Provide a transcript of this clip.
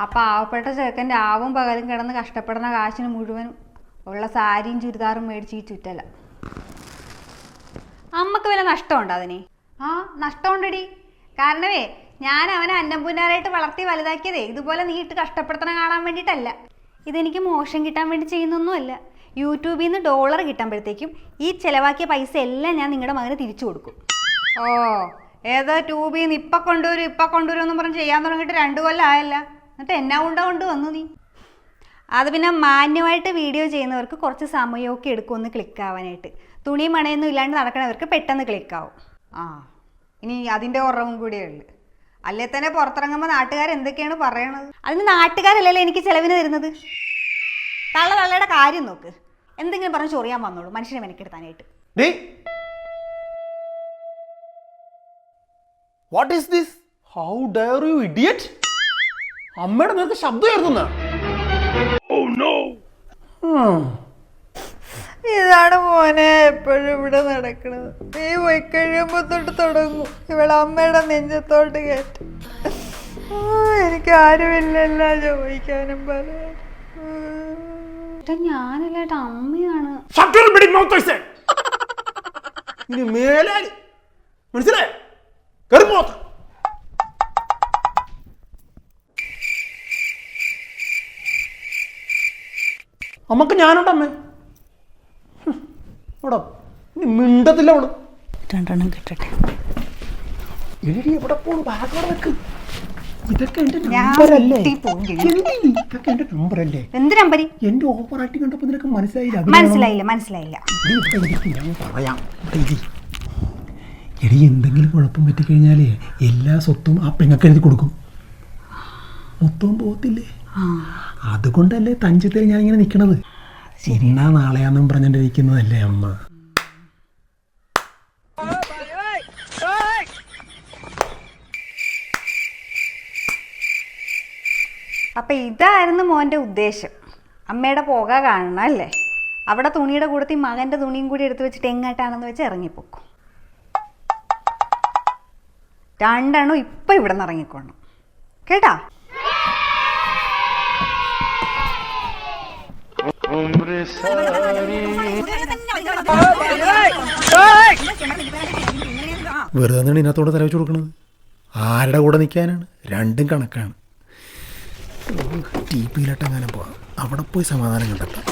ആ പാവപ്പെട്ട ചെറുക്കന്റെ ആവും പകലും കിടന്ന് കഷ്ടപ്പെടുന്ന കാശിന് മുഴുവൻ ഉള്ള സാരിയും ചുരിദാറും മേടിച്ച് ഈ ചുറ്റല. അമ്മയ്ക്ക് വല്ല നഷ്ടമുണ്ടോ അതിന്? ആ നഷ്ടമുണ്ടടി. കാരണമേ ഞാൻ അവനെ അന്നംപുന്നാരായിട്ട് വളർത്തി വലുതാക്കിയതേ ഇതുപോലെ നീ ഇട്ട് കഷ്ടപ്പെടുത്തണ കാണാൻ വേണ്ടിയിട്ടല്ല. ഇതെനിക്ക് മോശം കിട്ടാൻ വേണ്ടി ചെയ്യുന്നൊന്നുമല്ല. യൂട്യൂബിൽ നിന്ന് ഡോളർ കിട്ടുമ്പോഴത്തേക്കും ഈ ചിലവാക്കിയ പൈസ എല്ലാം ഞാൻ നിങ്ങളുടെ മകന് തിരിച്ചു കൊടുക്കും. ഓ ഏതോ ട്യൂബിൽ നിന്ന് ഇപ്പം കൊണ്ടുവരും ഇപ്പം കൊണ്ടുവരും എന്നും പറഞ്ഞ് ചെയ്യാൻ തുടങ്ങിയിട്ട് രണ്ട് കൊല്ലം ആയല്ല. എന്നിട്ട് എന്നാ കൊണ്ട കൊണ്ട് വന്നു നീ? അത് പിന്നെ മാന്യമായിട്ട് വീഡിയോ ചെയ്യുന്നവർക്ക് കുറച്ച് സമയമൊക്കെ എടുക്കും ഒന്ന് ക്ലിക്ക് ആവാനായിട്ട്. തുണി മണയൊന്നും ഇല്ലാണ്ട് നടക്കണവർക്ക് പെട്ടെന്ന് ക്ലിക്ക് ആവും. ആ ഇനി അതിന്റെ കുറവും കൂടിയേ ഉള്ളു. അല്ലേ തന്നെ പുറത്തിറങ്ങുമ്പോൾ നാട്ടുകാർ എന്തൊക്കെയാണ് പറയണത്? അതിന് നാട്ടുകാരല്ലല്ലോ എനിക്ക് ചിലവിന് തരുന്നത്. തള്ള തള്ളയുടെ കാര്യം നോക്ക്. എന്തെങ്കിലും പറഞ്ഞ് ചൊറിയാൻ വന്നോളൂ. മനുഷ്യനെ മെനക്കെടുത്താനായിട്ട്. What is this how dare you idiot അമ്മയുടെ നിനക്ക് ശബ്ദമായിരുന്നു ഇതാണ് മോനെ എപ്പോഴും ഇവിടെ നടക്കുന്നത് നീ പോയി കഴിയുമ്പോ തൊട്ട് തുടങ്ങും. ഇവിടെ അമ്മയുടെ നെഞ്ചത്തോട്ട് കയറ്റും. എനിക്ക് ആരുമില്ലല്ലോ ചോദിക്കാനും പറയാൻ ഞാനല്ലേട്ട അമ്മയാണ്. ഇനി മേലാൽ മനസ്സിലായോ? അമ്മയ്ക്ക് ഞാനുണ്ടമ്മേ അമ്മേ. ഇവിടെ മിണ്ടത്തില്ല അവൾ. രണ്ടെണ്ണം കിട്ടട്ടെ. എടി എവിടെ പോണു? ബാഗ് അവിടെ വെക്ക്. ഇതൊക്കെ എന്റെ നമ്പറല്ലേ? ഇതൊക്കെ എന്റെ നമ്പറല്ലേ എന്ത് നമ്പരി എന്റെ ഓവർ കണ്ടപ്പോ നിനക്ക് മനസ്സിലായില്ല? മനസ്സിലായില്ല മനസ്സിലായില്ല. ഞാൻ പറയാം. ഇരി. എടി എന്തെങ്കിലും കുഴപ്പം പറ്റിക്കഴിഞ്ഞാലേ എല്ലാ സ്വത്തും ആ പെങ്ങൾക്ക് എഴുതി കൊടുക്കും. മൊത്തവും പോകത്തില്ലേ അതുകൊണ്ടല്ലേ തഞ്ചത്തിൽ ഞാൻ ഇങ്ങനെ നിൽക്കണത് ഇന്നാ നാളെയാന്നും പറഞ്ഞിട്ടിരിക്കുന്നതല്ലേ അമ്മ? അപ്പൊ ഇതായിരുന്നു മോന്റെ ഉദ്ദേശം. അമ്മയുടെ പോക കാണണം അല്ലേ? അവിടെ തുണിയുടെ കൂടത്തി മകന്റെ തുണിയും കൂടി എടുത്തു വെച്ചിട്ട് എങ്ങോട്ടാണെന്ന് വെച്ച് ഇറങ്ങിപ്പോക്കും. രണ്ടെണ്ണം ഇപ്പൊ ഇവിടെ നിന്ന് ഇറങ്ങിക്കോണം കേട്ടാ? വെറുതെ എന്താണ് ഇതിനകത്തോടെ തല വെച്ച് കൊടുക്കണത്? ആരുടെ കൂടെ നിൽക്കാനാണ് രണ്ടും കണക്കാണ്. ടി പിയിലട്ടെങ്ങാനും പോവാം. അവിടെ പോയി സമാധാനം കണ്ടെത്താം.